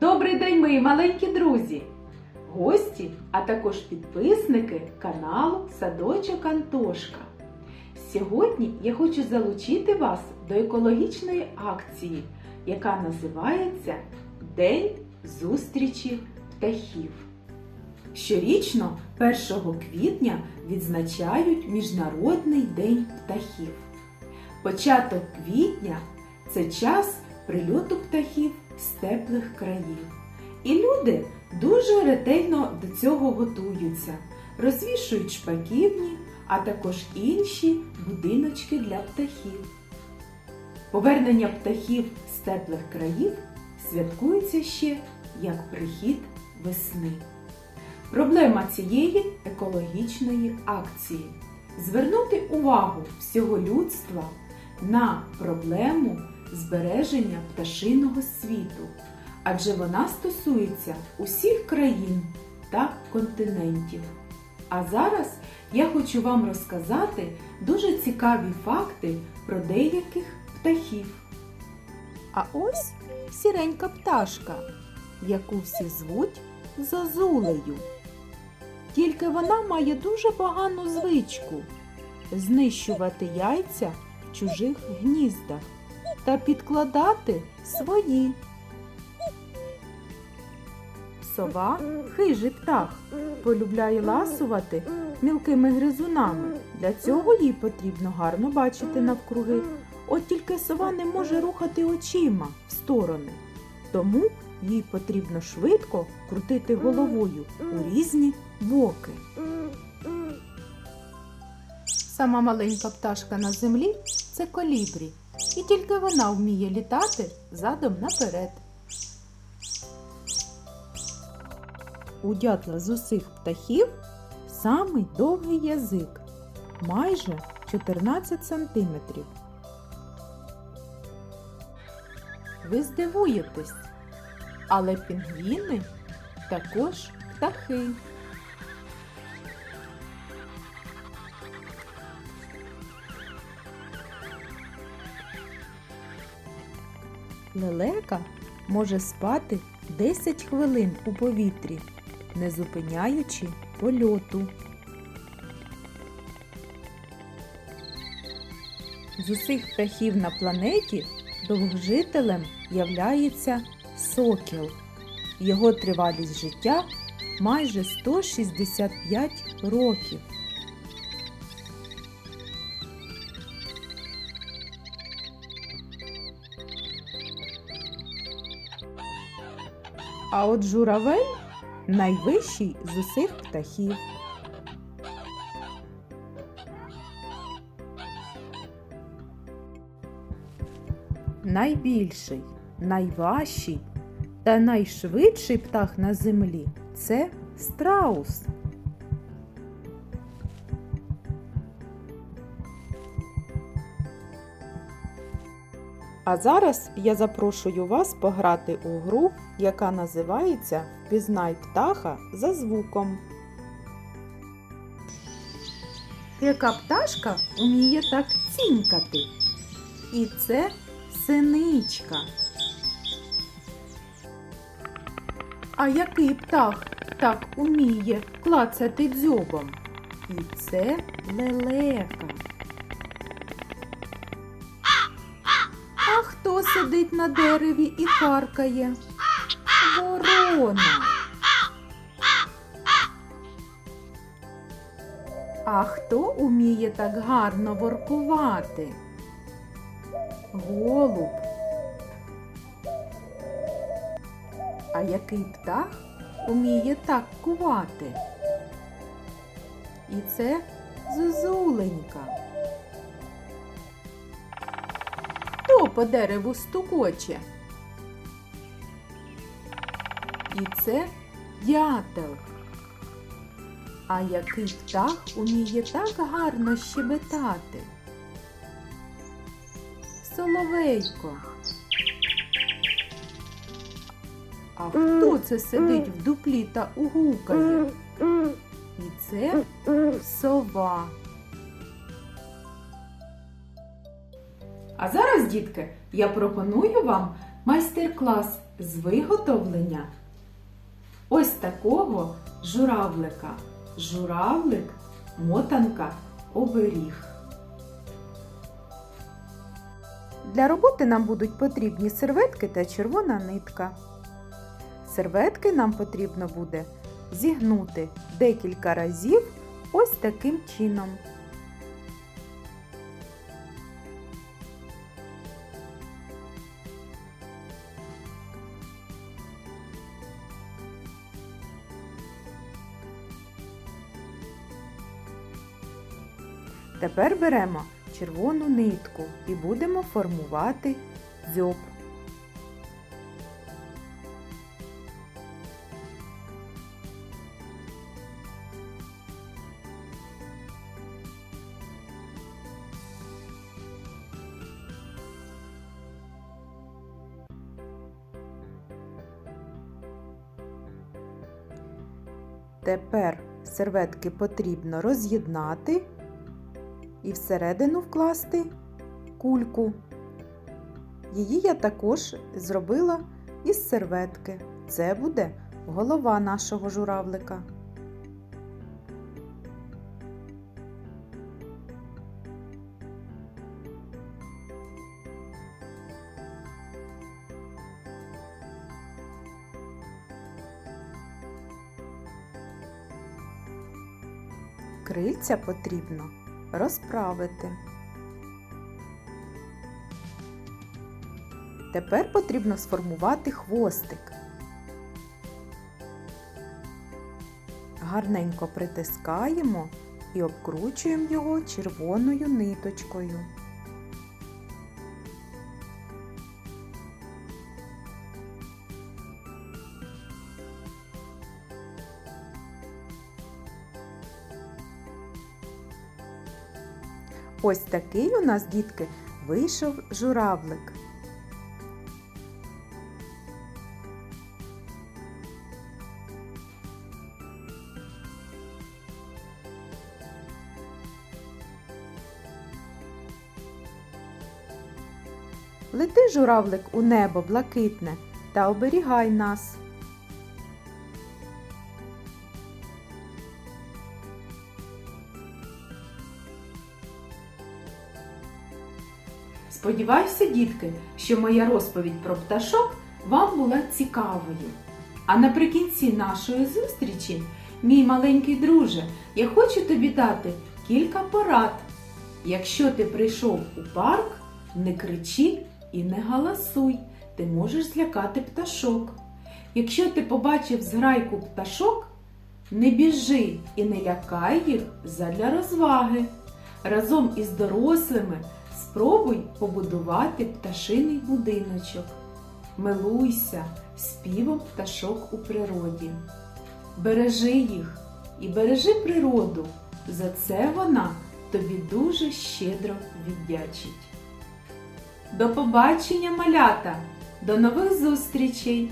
Добрий день, мої маленькі друзі! Гості, а також підписники каналу Садочок Антошка. Сьогодні я хочу залучити вас до екологічної акції, яка називається День зустрічі птахів. Щорічно 1 квітня відзначають Міжнародний день птахів. Початок квітня це час прильоту птахів з теплих країв. І люди дуже ретельно до цього готуються, розвішують шпаківні, а також інші будиночки для птахів. Повернення птахів з теплих країв святкується ще як прихід весни. Проблема цієї екологічної акції звернути увагу всього людства на проблему збереження пташиного світу, адже вона стосується усіх країн та континентів. А зараз я хочу вам розказати дуже цікаві факти про деяких птахів. А ось сіренька пташка, яку всі звуть зозулею. Тільки вона має дуже погану звичку знищувати яйця в чужих гніздах та підкладати свої. Сова хижий птах, полюбляє ласувати мілкими гризунами. Для цього їй потрібно гарно бачити навкруги. От тільки сова не може рухати очима в сторони. Тому їй потрібно швидко крутити головою у різні боки. Сама маленька пташка на землі це колібрі, і тільки вона вміє літати задом наперед. У дятла з усіх птахів самий довгий язик майже 14 сантиметрів. Ви здивуєтесь, але пінгвіни також птахи. Лелека може спати 10 хвилин у повітрі, не зупиняючи польоту. З усіх птахів на планеті довгожителем являється сокіл. Його тривалість життя майже 165 років. А от журавель найвищий з усіх птахів. Найбільший, найважчий та найшвидший птах на землі це страус. А зараз я запрошую вас пограти у гру, яка називається Впізнай птаха за звуком. Яка пташка вміє так цінькати? І це синичка. А який птах так уміє клацати дзьобом? І це лелека. Сидить на дереві і каркає? Ворона. А хто уміє так гарно воркувати? Голуб. А який птах уміє так кувати? І це зозуленька. По дереву стукоче? І це дятел. А який птах уміє так гарно щебетати? Соловейко. А хто це сидить в дуплі та угукає? І це сова. А зараз, дітки, я пропоную вам майстер-клас з виготовлення ось такого журавлика. Журавлик, мотанка, оберіг. Для роботи нам будуть потрібні серветки та червона нитка. Серветки нам потрібно буде зігнути декілька разів ось таким чином. Тепер беремо червону нитку і будемо формувати дзьоб. Тепер серветки потрібно роз'єднати і всередину вкласти кульку. Її я також зробила із серветки. Це буде голова нашого журавлика. Крильця потрібно розправити. Тепер потрібно сформувати хвостик. Гарненько притискаємо і обкручуємо його червоною ниточкою. Ось такий у нас, дітки, вийшов журавлик. Лети, журавлик, у небо блакитне та оберігай нас. Сподіваюся, дітки, що моя розповідь про пташок вам була цікавою. А наприкінці нашої зустрічі, мій маленький друже, я хочу тобі дати кілька порад. Якщо ти прийшов у парк, не кричи і не галасуй, ти можеш злякати пташок. Якщо ти побачив зграйку пташок, не біжи і не лякай їх задля розваги. Разом із дорослими спробуй побудувати пташиний будиночок. Милуйся співом пташок у природі. Бережи їх і бережи природу. За це вона тобі дуже щедро віддячить. До побачення, малята! До нових зустрічей!